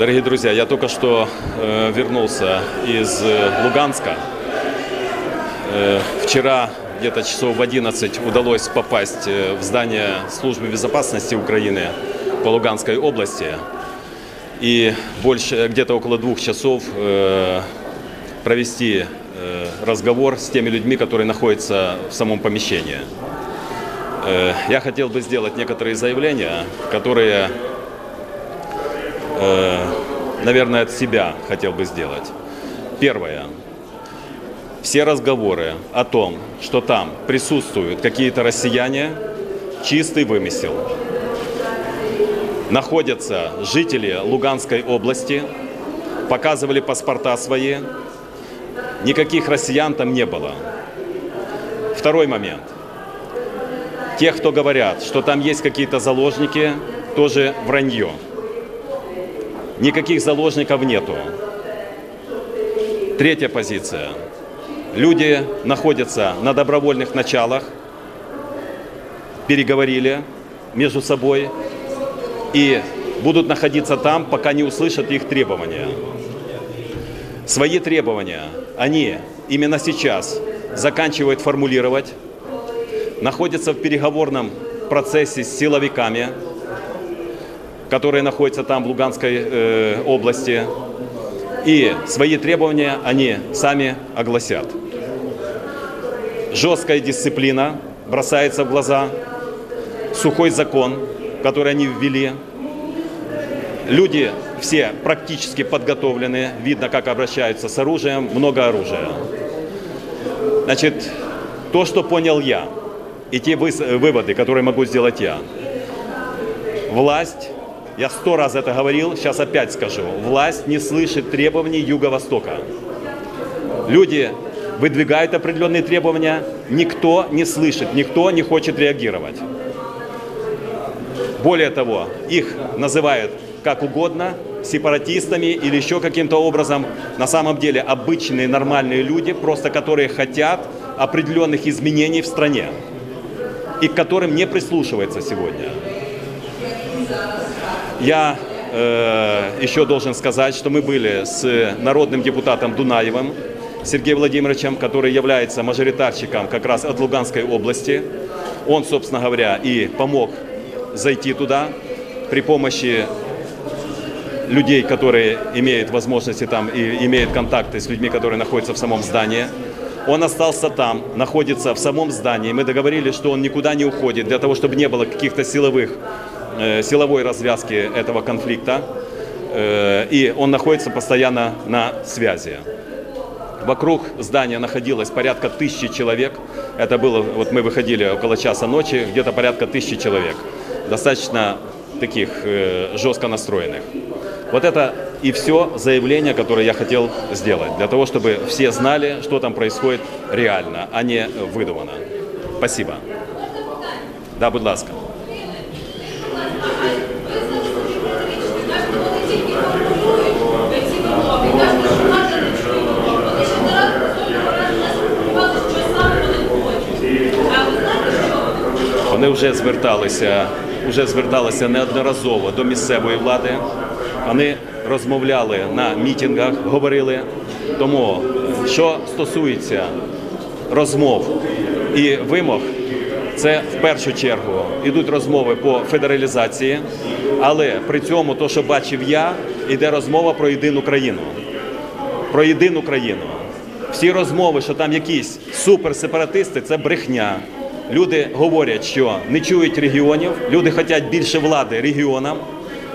Дорогие друзья, я только что э, вернулся из э, Луганска. Э, вчера где-то часов в 11 удалось попасть э, в здание службы безопасности Украины по Луганской области. И больше, где-то около двух часов э, провести э, разговор с теми людьми, которые находятся в самом помещении. Э, я хотел бы сделать некоторые заявления, которые, э, наверное, от себя хотел бы сделать. Первое. Все разговоры о том, что там присутствуют какие-то россияне, чистый вымысел. Находятся жители Луганской области, показывали паспорта свои, никаких россиян там не было. Второй момент. Тех, кто говорят, что там есть какие-то заложники, тоже вранье. Никаких заложников нету. Третья позиция. Люди находятся на добровольных началах, переговорили между собой и будут находиться там, пока не услышат их требования. Свои требования они именно сейчас заканчивают формулировать, находятся в переговорном процессе с силовиками, которые находятся там в Луганской э, области, и свои требования они сами огласят. Жесткая дисциплина бросается в глаза, сухой закон, который они ввели. Люди все практически подготовлены, видно, как обращаются с оружием, много оружия. Значит, то, что понял я, и те выводы, которые могу сделать я. Власть, я сто раз это говорил, сейчас опять скажу, власть не слышит требований Юго-Востока. Люди выдвигают определенные требования, никто не слышит, никто не хочет реагировать. Более того, их называют как угодно, сепаратистами или еще каким-то образом. На самом деле обычные нормальные люди, просто которые хотят определенных изменений в стране и к которым не прислушивается сегодня. Я э, еще должен сказать, что мы были с народным депутатом Дунаевым Сергеем Владимировичем, который является мажоритарщиком как раз от Луганской области. Он, собственно говоря, и помог зайти туда при помощи людей, которые имеют возможности там и имеют контакты с людьми, которые находятся в самом здании. Он остался там, находится в самом здании. Мы договорились, что он никуда не уходит, для того, чтобы не было каких-то силовых, силовой развязки этого конфликта. Э, и он находится постоянно на связи. Вокруг здания находилось порядка тысячи человек. Это было, вот мы выходили около часа ночи, где-то порядка тысячи человек. Достаточно таких э, жестко настроенных. Вот это и все заявление, которое я хотел сделать, для того, чтобы все знали, что там происходит реально, а не выдумано. Спасибо. Да, будь ласка. Вони вже зверталися, вже зверталися неодноразово до місцевої влади. Вони розмовляли на мітингах, говорили. Тому, що стосується розмов і вимог, це в першу чергу йдуть розмови по федералізації, але при цьому, то, що бачив я, йде розмова про єдину країну. Про єдину країну. Всі розмови, що там якісь суперсепаратисти, це брехня. Люди говорять, що не чують регіонів, люди хочуть більше влади регіонам.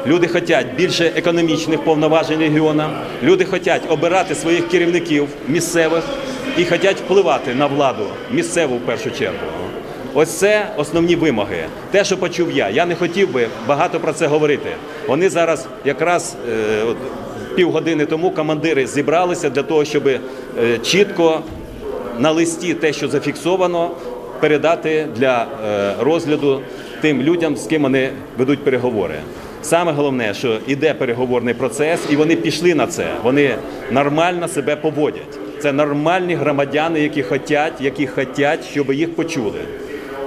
Люди хочуть більше економічних повноважень регіонам, люди хочуть обирати своїх керівників місцевих і хочуть впливати на владу місцеву в першу чергу. Ось це основні вимоги. Те, що почув я. Я не хотів би багато про це говорити. Вони зараз якраз е, півгодини тому командири зібралися для того, щоб е, чітко на листі те, що зафіксовано, передати для е, розгляду тим людям, з ким вони ведуть переговори. Саме головне, що йде переговорний процес, і вони пішли на це. Вони нормально себе поводять. Це нормальні громадяни, які хочуть, які хочуть, щоб їх почули.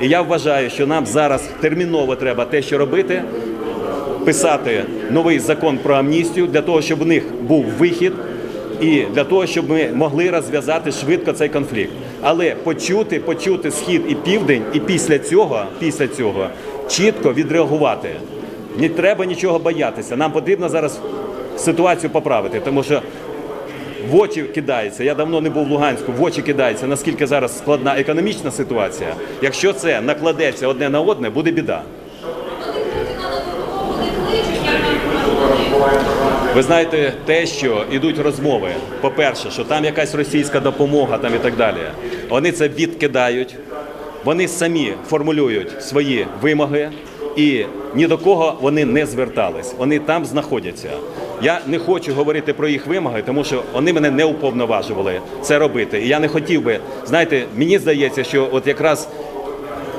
І я вважаю, що нам зараз терміново треба те, що робити, писати новий закон про амністію для того, щоб в них був вихід і для того, щоб ми могли розв'язати швидко цей конфлікт. Але почути, почути схід і південь, і після цього, після цього чітко відреагувати. Не треба нічого боятися. Нам потрібно зараз ситуацію поправити, тому що в очі кидається. Я давно не був в Луганську. В очі кидається, наскільки зараз складна економічна ситуація. Якщо це накладеться одне на одне, буде біда. Ви знаєте те, що йдуть розмови. По-перше, що там якась російська допомога там і так далі. Вони це відкидають, вони самі формулюють свої вимоги, і ні до кого вони не звертались. Вони там знаходяться. Я не хочу говорити про їх вимоги, тому що вони мене не уповноважували це робити. І я не хотів би, знаєте, мені здається, що от якраз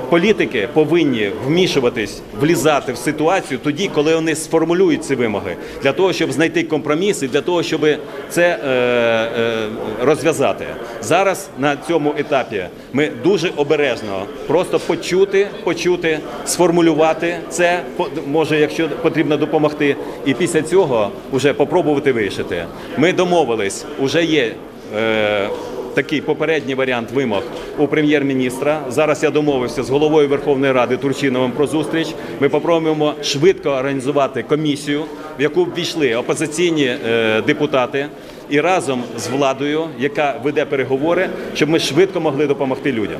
політики повинні вмішуватись, влізати в ситуацію тоді, коли вони сформулюють ці вимоги, для того, щоб знайти компроміс і для того, щоб це е, е, розв'язати. Зараз на цьому етапі ми дуже обережно просто почути, почути, сформулювати це, може, якщо потрібно допомогти, і після цього вже попробувати вирішити. Ми домовились, вже є. Такий попередній варіант вимог у прем'єр-міністра. Зараз я домовився з головою Верховної Ради Турчиновим про зустріч. Ми попробуємо швидко організувати комісію, в яку ввійшли опозиційні е, депутати. І разом з владою, яка веде переговори, щоб ми швидко могли допомогти людям.